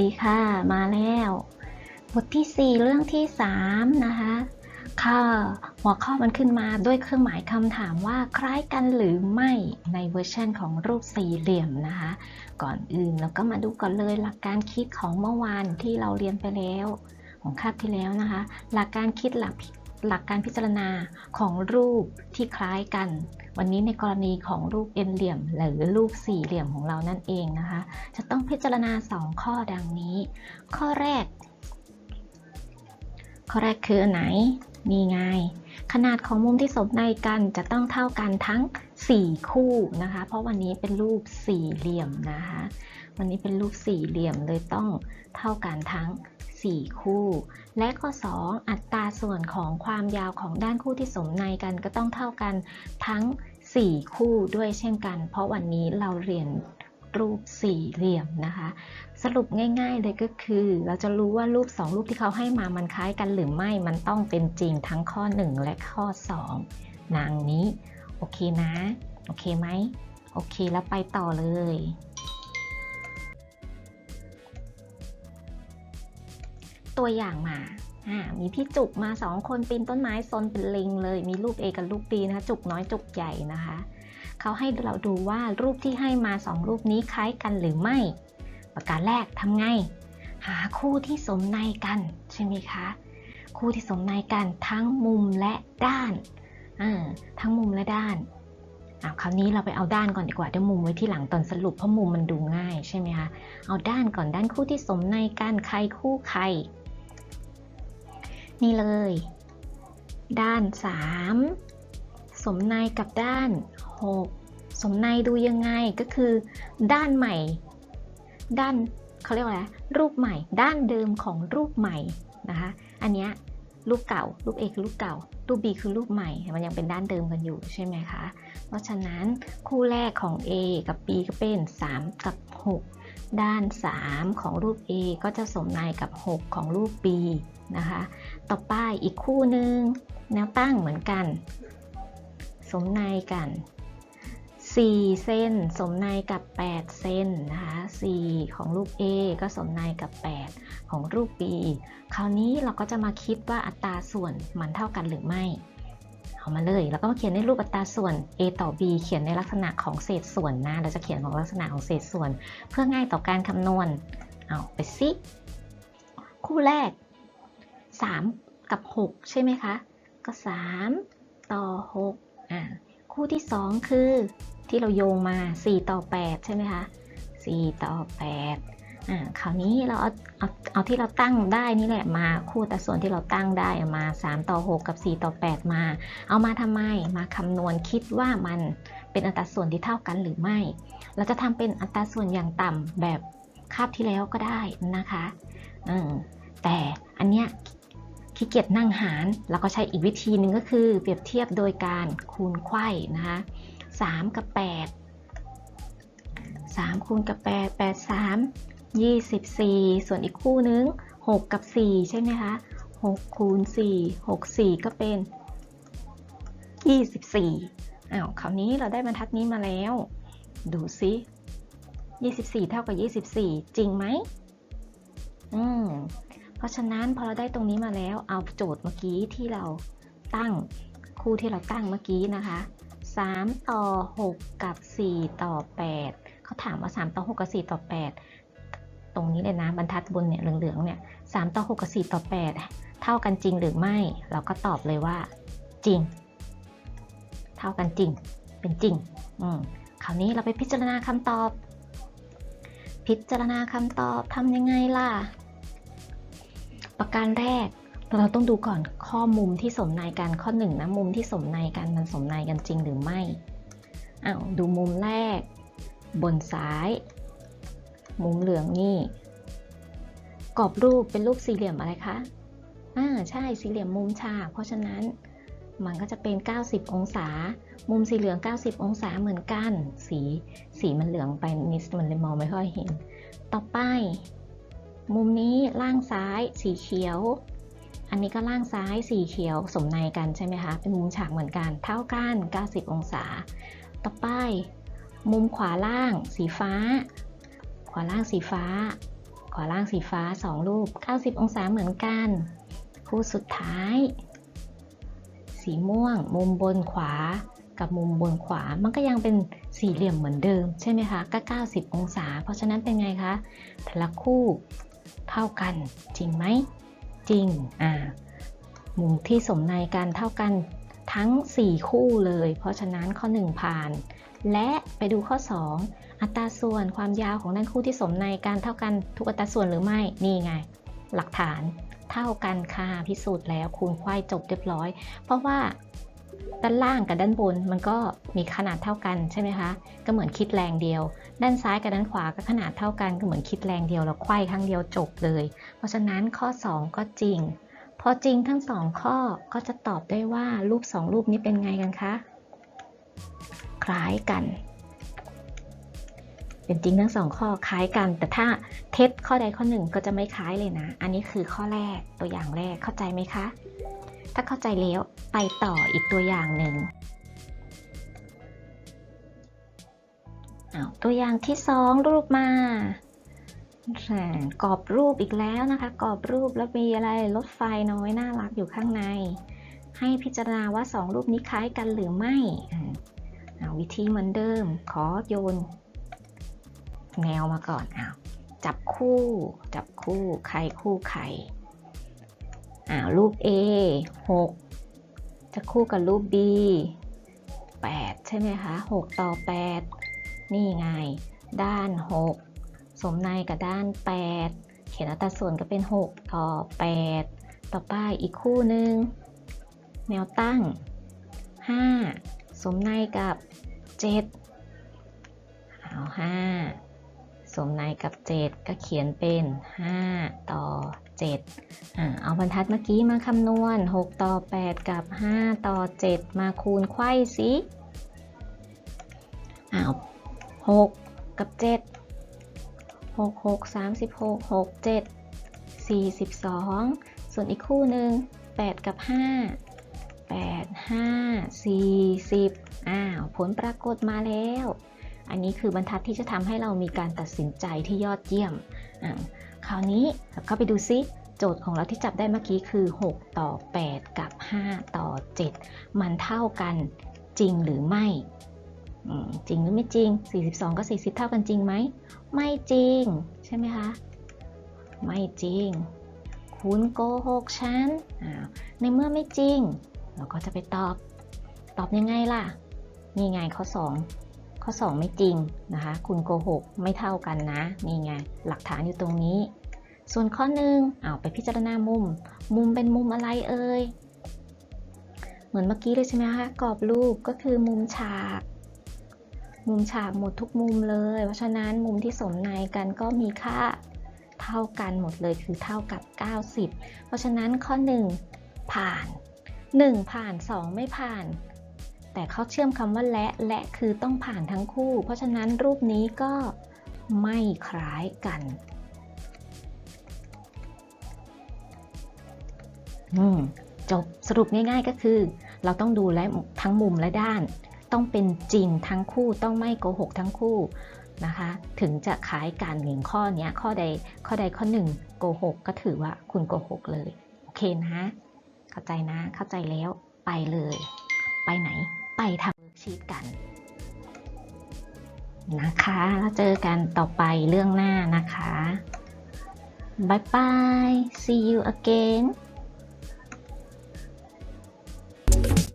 ดีค่ะ มาแล้ว บทที่ 4 เรื่องที่ 3 นะคะค่ะหัวข้อมันขึ้นมาด้วยเครื่องหมายคำถามว่าคล้ายกันหรือไม่ในเวอร์ชันของรูปสี่เหลี่ยมนะคะ ก่อนอื่นเราก็มาดูก่อนเลยหลักการคิดของเมื่อวานที่เราเรียนไปแล้ว ของคาบที่แล้วนะคะ หลักการคิดหลักหลักการพิจารณาของรูปที่คล้ายกัน วันนี้ในกรณีของรูปเอ็นเหลี่ยม หรือรูปสี่เหลี่ยมของเรานั่นเองนะคะ จะต้องพิจารณา 2 ข้อดังนี้ ข้อแรก ข้อแรกคืออันไหนมีไง ขนาดของมุมที่สมในกันจะต้องเท่ากันทั้ง 4 คู่นะคะ เพราะวันนี้เป็นรูปสี่เหลี่ยมนะคะ วันนี้เป็นรูปสี่เหลี่ยมเลยต้องเท่ากันทั้ง 4 คู่ และข้อ 2 อัตราส่วนของความยาวของด้านคู่ที่สมในกันก็ต้องเท่ากันทั้ง 4 คู่ด้วยเช่นกัน เพราะวันนี้เราเรียนรูปสี่เหลี่ยมนะคะ สรุปง่าย ๆ เลยก็คือ เราจะรู้ว่ารูป 2 รูปที่เขาให้มามันคล้ายกันหรือไม่มันต้องเป็นจริงทั้งข้อ 1 และข้อ 2 นางนี้ โอเคนะ โอเคไหมโอเคแล้วไปต่อเลย ตัวอย่างมาอ่ามีพี่จุกมาสองคนปีนต้นไม้ซนเป็นลิงเลย มีรูป A กับรูป B นะคะ จุกน้อยจุกใหญ่นะคะ เขาให้เราดูว่ารูปที่ให้มาสองรูปนี้คล้ายกันหรือไม่ ประการแรกทำไง หาคู่ที่สมในกัน ใช่ไหมคะ คู่ที่สมในกันทั้งมุมและด้านอ่าทั้งมุมและด้านอาคราวนี้เราไปเอาด้านก่อนดีกว่าเดี๋ยวมุมไว้ที่หลังตอนสรุปเพราะมุมมันดูง่ายใช่ไหมคะ เอาด้านก่อนด้านคู่ที่สมในกันใครคู่ใคร นี่เลย ด้าน 3 สมในกับด้าน 6 สมในดูยังไงก็คือ ด้านใหม่ ด้านเขาเรียกว่าอะไรรูปใหม่ ด้านเดิมของรูปใหม่นะคะ อันเนี้ยรูปเก่า รูป A คือรูปเก่า รูป B คือรูปใหม่ มันยังเป็นด้านเดิมกันอยู่ใช่ไหมคะ เพราะฉะนั้นคู่แรกของ A กับ B ก็เป็น 3 กับ 6 ด้าน 3 ของรูป A ก็จะสมในกับ 6 ของรูป B นะคะ ต่อไปอีกคู่หนึ่งแนวตั้งเหมือนกัน สมในกัน 4 เส้น สมในกับ 8 เส้นนะคะ4ของรูป A ก็สมในกับ 8 ของรูป B คราวนี้เราก็จะมาคิดว่าอัตราส่วนมันเท่ากันหรือไม่ เอามาเลย แล้วก็มาเขียนในรูปอัตราส่วน A ต่อ B เขียนในลักษณะของเศษส่วนนะ เราจะเขียนของลักษณะของเศษส่วน เพื่อง่ายต่อการคำนวณ เอาไปสิคู่แรก 3 กับ 6 ใช่ไหมคะ ก็ 3 ต่อ6อ่าคู่ที่ 2 คือที่เราโยงมา 4 ต่อ 8 ใช่ไหมคะ 4 ต่อ 8 อ่าคราวนี้เราเอาเอาเอาที่เราตั้งได้นี่แหละมาคู่แต่ส่วนที่เราตั้งได้เอามา 3 ต่อ 6 กับ 4 ต่อ 8 มา เอามาทำไมมาคำนวณคิดว่ามันเป็นอัตราส่วนที่เท่ากันหรือไม่ เราจะทำเป็นอัตราส่วนอย่างต่ำแบบคาบที่แล้วก็ได้นะคะแต่อันเนี้ยขี้เกียจนั่งหารเราก็ใช้อีกวิธีหนึ่งก็คือ เปรียบเทียบโดยการคูณไขว้นะคะ3กับ 8 3คูณกับ 8 8 3 24 ส่วนอีกคู่นึง 6 กับ 4 ใช่ไหมคะ6คูณ4 6 4 ก็เป็น 24อ้าวคราวนี้เราได้บรรทัดนี้มาแล้ว ดูซิ24 เท่ากับ 24 จริงไหมอืมเพราะฉะนั้นพอเราได้ตรงนี้มาแล้วเอาโจทย์เมื่อกี้ที่เราตั้งคู่ที่เราตั้งเมื่อกี้นะคะ 3 ต่อ 6 กับ 4 ต่อ 8 เขาถามว่า 3 ต่อ 6 กับ 4 ต่อ 8 ตรงนี้เลยนะบรรทัดบนเนี่ยเหลืองๆเนี่ย3ต่อ6กับ4ต่อ 8 เท่ากันจริงหรือไม่ เราก็ตอบเลยว่า จริง เท่ากันจริง เป็นจริงอืมคราวนี้เราไปพิจารณาคำตอบ พิจารณาคำตอบทำยังไงล่ะ ประการแรกเราต้องดูก่อนข้อมุมที่สมในกันข้อหนึ่งนะมุมที่สมในกันมันสมในกันจริงหรือไม่อ้าวดูมุมแรก บนซ้าย มุมเหลืองนี่ กรอบรูปเป็นรูปสี่เหลี่ยมอะไรคะอ่าใช่สี่เหลี่ยมมุมฉากเพราะฉะนั้นมันก็จะเป็น 90 องศา มุมสีเหลือง 90 องศาเหมือนกัน สี สีมันเหลืองไปนิดมันเลยมองไม่ค่อยเห็น ต่อไป มุมนี้ล่างซ้ายสีเขียว อันนี้ก็ล่างซ้ายสีเขียวสมในกันใช่ไหมคะ เป็นมุมฉากเหมือนกัน เท่ากัน 90 องศา ต่อไป มุมขวาล่างสีฟ้า ขวาล่างสีฟ้า ขวาล่างสีฟ้า 2 รูป 90 องศาเหมือนกัน คู่สุดท้าย สีม่วง มุมบนขวากับมุมบนขวา มันก็ยังเป็นสี่เหลี่ยมเหมือนเดิม ใช่ไหมคะก็90 องศา เพราะฉะนั้นเป็นไงคะแต่ละคู่เท่ากันจริงไหมจริงอ่ามุมที่สมในกันเท่ากันทั้ง 4 คู่เลย เพราะฉะนั้นข้อ 1 ผ่าน และไปดูข้อ 2 อัตราส่วนความยาวของด้านคู่ที่สมในการเท่ากันทุกอัตราส่วนหรือไม่ นี่ไง หลักฐานเท่ากันค่ะพิสูจน์แล้วคูณควายจบเรียบร้อย เพราะว่าด้านล่างกับด้านบนมันก็มีขนาดเท่ากันใช่ไหมคะ ก็เหมือนคิดแรงเดียว ด้านซ้ายกับด้านขวาก็ขนาดเท่ากันก็เหมือนคิดแรงเดียวแล้วควายครั้งเดียวจบเลย เพราะฉะนั้นข้อ 2 ก็จริง พอจริงทั้งสองข้อก็จะตอบได้ว่ารูปสองรูปนี้เป็นไงกันคะ คล้ายกัน เป็นจริงทั้งสองข้อคล้ายกัน แต่ถ้าเท็จข้อใดข้อหนึ่งก็จะไม่คล้ายเลยนะ อันนี้คือข้อแรกตัวอย่างแรกเข้าใจไหมคะ ถ้าเข้าใจแล้วไปต่ออีกตัวอย่างหนึ่งตัวอย่างที่สองรูปมาแหมกรอบรูปอีกแล้วนะคะกรอบรูปแล้วมีอะไรรถไฟน้อยน่ารักอยู่ข้างใน ให้พิจารณาว่าสองรูปนี้คล้ายกันหรือไม่วิธีเหมือนเดิม ขอโยน แนวมาก่อนอ้าวจับคู่ จับคู่ใครคู่ใครอ้าวรูป A 6 จะคู่กับรูป B 8 ใช่ไหมคะ 6 ต่อ 8 นี่ไง ด้าน 6 สมในกับด้าน 8 เขียนอัตราส่วนก็เป็น 6 ต่อ 8 ต่อไปอีกคู่หนึ่งแนวตั้ง 5 สมในกับ 7 เอา 5 สมในกับ 7 ก็เขียนเป็น 5 ต่อ 7อ่าเอาบรรทัดเมื่อกี้มาคำนวณ 6 ต่อ 8 กับ 5 ต่อ 7 มาคูณไขว้สิอ้าว6กับ 7 6 6 36 6 7 42 ส่วนอีกคู่หนึ่ง8 กับ 5 8 5 40 อ้าว ผลปรากฏมาแล้ว อันนี้คือบรรทัดที่จะทำให้เรามีการตัดสินใจที่ยอดเยี่ยม คราวนี้เราก็ไปดูซิโจทย์ของเราที่จับได้เมื่อกี้คือ 6 ต่อ 8 กับ 5 ต่อ 7 มันเท่ากันจริงหรือไม่ จริงหรือไม่จริง 42 กับ 40 เท่ากันจริงไหม ไม่จริง ใช่ไหมคะ ไม่จริง คุณโกหกฉัน ในเมื่อไม่จริง เราก็จะไปตอบ ตอบยังไงล่ะ นี่ไงข้อ 2 ข้อ 2 ไม่จริงนะคะ คุณโกหกไม่เท่ากันนะนี่ไงหลักฐานอยู่ตรงนี้ ส่วนข้อหนึ่งเอาไปพิจารณามุม มุมเป็นมุมอะไรเอ่ยเหมือนเมื่อกี้เลยใช่ไหมคะกรอบรูปก็คือมุมฉาก มุมฉากหมดทุกมุมเลย เพราะฉะนั้นมุมที่สมในกันก็มีค่าเท่ากันหมดเลยคือเท่ากับ 90 เพราะฉะนั้นข้อ 1 ผ่าน 1 ผ่าน 2 ไม่ผ่าน แต่เขาเชื่อมคำว่าและและคือต้องผ่านทั้งคู่ เพราะฉะนั้นรูปนี้ก็ไม่คล้ายกันจบสรุปง่ายๆก็คือ เราต้องดูและทั้งมุมและด้าน ต้องเป็นจริงทั้งคู่ต้องไม่โกหกทั้งคู่นะคะ ถึงจะคล้ายกันหนึ่งข้อเนี้ยข้อใดข้อใดข้อหนึ่งโกหกก็ถือว่าคุณโกหกเลย โอเคนะ เข้าใจนะเข้าใจแล้วไปเลย ไปไหน ไปทำเวิร์กชีตกันนะคะ แล้วเจอกันต่อไปเรื่องหน้านะคะบายบาย see you again